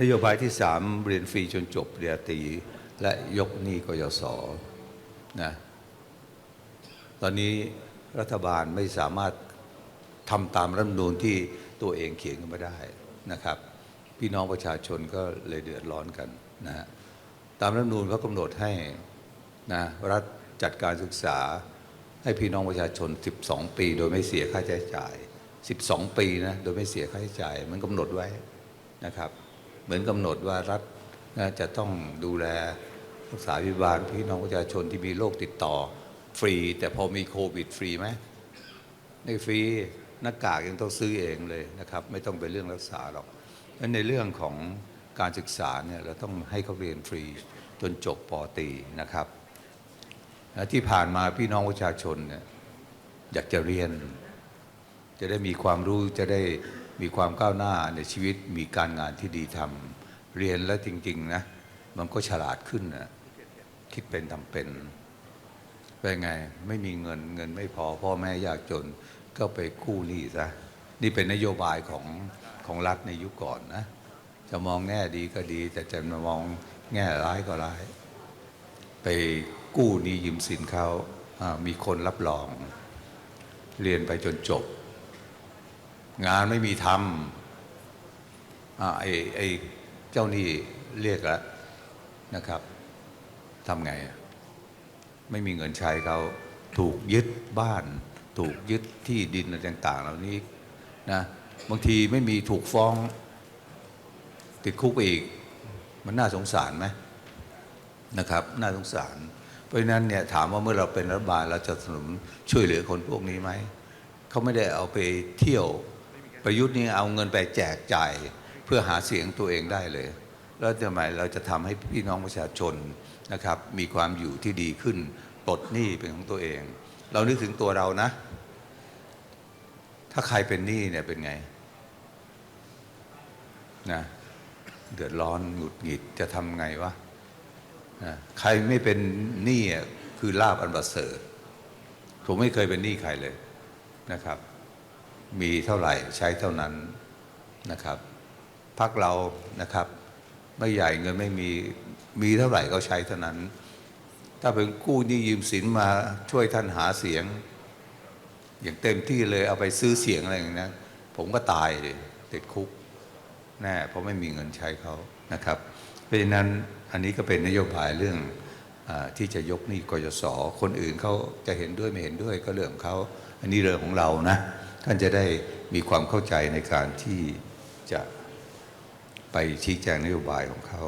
นโยบายที่สามเรียนฟรีจนจบปริญญาตรีและยกหนี้กยศนะตอนนี้รัฐบาลไม่สามารถทำตามรัฐมนูญที่ตัวเองเขียนกันมาได้นะครับ พี่น้องประชาชนก็เลยเดือดร้อนกันนะฮะตามรัฐมนูญเขากำหนดให้นะรัฐจัดการศึกษาให้พี่น้องประชาชน 12 ปี โดยไม่เสียค่าใช้จ่าย 12 ปีนะโดยไม่เสียค่าใช้จ่าย มันกำหนดไว้นะครับ เหมือนกำหนดว่ารัฐจะต้องดูแลรักษาพิบาลพี่น้องประชาชนที่มีโรคติดต่อฟรี แต่พอมีโควิดฟรีไหมไม่ฟรีหน้ากากยังต้องซื้อเองเลยนะครับ ไม่ต้องเป็นเรื่องรักษาหรอกงั้นในเรื่องของการศึกษาเนี่ยเราต้องให้เขาเรียนฟรีจนจบปอตีนะครับ ที่ผ่านมาพี่น้องประชาชนเนี่ยอยากจะเรียน จะได้มีความรู้จะได้ มีความก้าวหน้าในชีวิตมีการงานที่ดีทำเรียนแล้วจริง ๆ นะ มันก็ฉลาดขึ้นนะคิดเป็นทำเป็นเป็นไง ไม่มีเงินเงินไม่พอพ่อแม่ยากจนก็ไปกู้หนี้ซะนี่เป็นนโยบายของของรัฐในยุคก่อนนะ จะมองแง่ดีก็ดี แต่จะมองแง่ร้ายก็ร้าย ไปกู้หนี้ยืมสินเขาอ่ามีคนรับรอง เรียนไปจนจบ งานไม่มีทำอ่าไอ้ไอ้เจ้าหนี้เรียกแล้วนะครับทำไง ไม่มีเงินใช้เขาถูกยึดบ้าน ถูกยึดที่ดินอะไรต่าง ๆ เหล่านี้นะบางทีไม่มีถูกฟ้อง ติดคุกไปอีก มันน่าสงสารไหมนะครับ น่าสงสาร เพราะฉะนั้นเนี่ยถามว่าเมื่อเราเป็นรัฐบาลเราจะสนับสนุนช่วยเหลือคนพวกนี้ไหมเขาไม่ได้เอาไปเที่ยว ประยุทธ์นี่เอาเงินไปแจกจ่ายเพื่อหาเสียงตัวเองได้เลย แล้วทำไมเราจะทำให้พี่น้องประชาชนนะครับ มีความอยู่ที่ดีขึ้นปลดหนี้เป็นของตัวเอง เรานึกถึงตัวเรานะ ถ้าใครเป็นหนี้เนี่ยเป็นไงนะเดือดร้อนหงุดหงิดจะทำไงวะนะใครไม่เป็นหนี้อะคือลาบอันประเสริฐผมไม่เคยเป็นหนี้ใครเลยนะครับ มีเท่าไหร่ใช้เท่านั้นนะครับพักเรานะครับ ไม่ใหญ่เงินไม่มีมีเท่าไหร่ก็ใช้เท่านั้น ถ้าเป็นกู้นี้ยืมสินมาช่วยท่านหาเสียง อย่างเต็มที่เลยเอาไปซื้อเสียงอะไรอย่างนี้นผมก็ตายเลยติดคุกแน่เพราะไม่มีเงินใช้เขานะครับ เพราะฉะนั้นอันนี้ก็เป็นนโยบายเรื่องอที่จะยกหนี้กยศคนอื่นเขาจะเห็นด้วยไม่เห็นด้วยก็เรื่องของเขา อันนี้เรื่องของเรานะ ท่านจะได้มีความเข้าใจในการที่จะไปชี้แจงนโยบายของเขา